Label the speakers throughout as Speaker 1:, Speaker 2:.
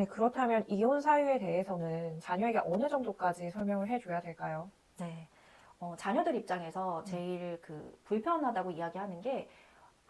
Speaker 1: 네, 그렇다면 이혼 사유에 대해서는 자녀에게 어느 정도까지 설명을 해줘야 될까요?
Speaker 2: 네. 어, 자녀들 입장에서 제일 그 불편하다고 이야기하는 게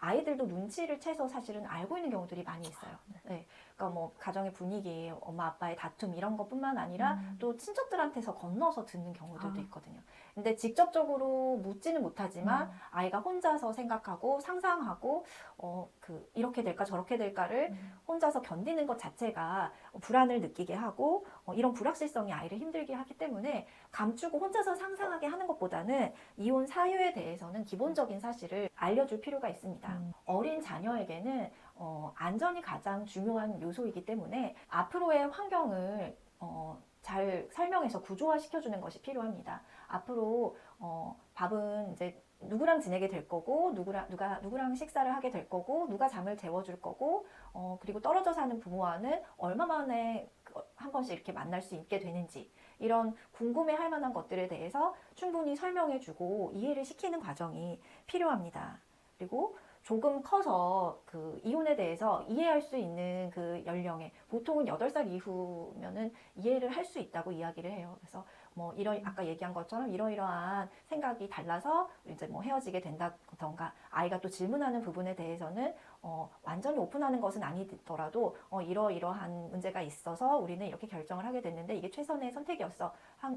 Speaker 2: 아이들도 눈치를 채서 사실은 알고 있는 경우들이 많이 있어요. 네. 그러니까 뭐 가정의 분위기, 엄마 아빠의 다툼 이런 것뿐만 아니라
Speaker 1: 음.
Speaker 2: 또 친척들한테서 건너서 듣는 경우들도
Speaker 1: 아.
Speaker 2: 있거든요. 근데 직접적으로 묻지는 못하지만
Speaker 1: 음.
Speaker 2: 아이가 혼자서 생각하고 상상하고 어 그 이렇게 될까 저렇게 될까를
Speaker 1: 음.
Speaker 2: 혼자서 견디는 것 자체가 불안을 느끼게 하고 어, 이런 불확실성이 아이를 힘들게 하기 때문에 감추고 혼자서 상상하게 하는 것보다는 이혼 사유에 대해서는 기본적인 사실을 알려줄 필요가 있습니다.
Speaker 1: 음.
Speaker 2: 어린 자녀에게는 어, 안전이 가장 중요한 요소이기 때문에 앞으로의 환경을 어, 잘 설명해서 구조화 시켜주는 것이 필요합니다. 앞으로 어, 밥은 이제 누구랑 지내게 될 거고 누구랑 누가 누구랑 식사를 하게 될 거고 누가 잠을 재워줄 거고 어, 그리고 떨어져 사는 부모와는 얼마 만에 그- 한 번씩 이렇게 만날 수 있게 되는지 이런 궁금해 할 만한 것들에 대해서 충분히 설명해 주고 이해를 시키는 과정이 필요합니다. 그리고 조금 커서 그 이혼에 대해서 이해할 수 있는 그 연령에 보통은 8살 이후면은 이해를 할 수 있다고 이야기를 해요. 그래서 뭐 이러 아까 얘기한 것처럼 이러이러한 생각이 달라서 이제 뭐 헤어지게 된다던가 아이가 또 질문하는 부분에 대해서는 어 완전히 오픈하는 것은 아니더라도 어 이러이러한 문제가 있어서 우리는 이렇게 결정을 하게 됐는데 이게 최선의 선택이었어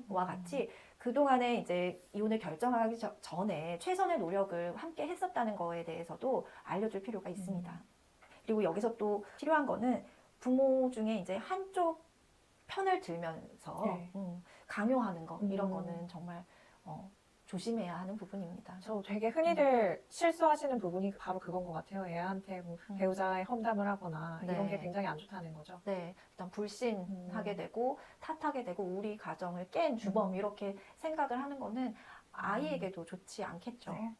Speaker 2: 와 같이 그동안에 이제 이혼을 결정하기 저- 전에 최선의 노력을 함께 했었다는 거에 대해서도 알려줄 필요가 있습니다. 그리고 여기서 또 필요한 거는 부모 중에 이제 한쪽 편을 들면서
Speaker 1: 네.
Speaker 2: 음, 강요하는 거 이런
Speaker 1: 음.
Speaker 2: 거는 정말 어, 조심해야 하는 부분입니다.
Speaker 1: 저 되게 흔히들 실수하시는 부분이 바로 그건 것 같아요. 애한테 뭐
Speaker 2: 음.
Speaker 1: 배우자의 험담을 하거나 이런
Speaker 2: 네.
Speaker 1: 게 굉장히 안 좋다는 거죠.
Speaker 2: 네, 일단 불신하게
Speaker 1: 음.
Speaker 2: 되고 탓하게 되고 우리 가정을 깬 주범
Speaker 1: 음.
Speaker 2: 이렇게 생각을 하는 거는 아이에게도 좋지 않겠죠.
Speaker 1: 네.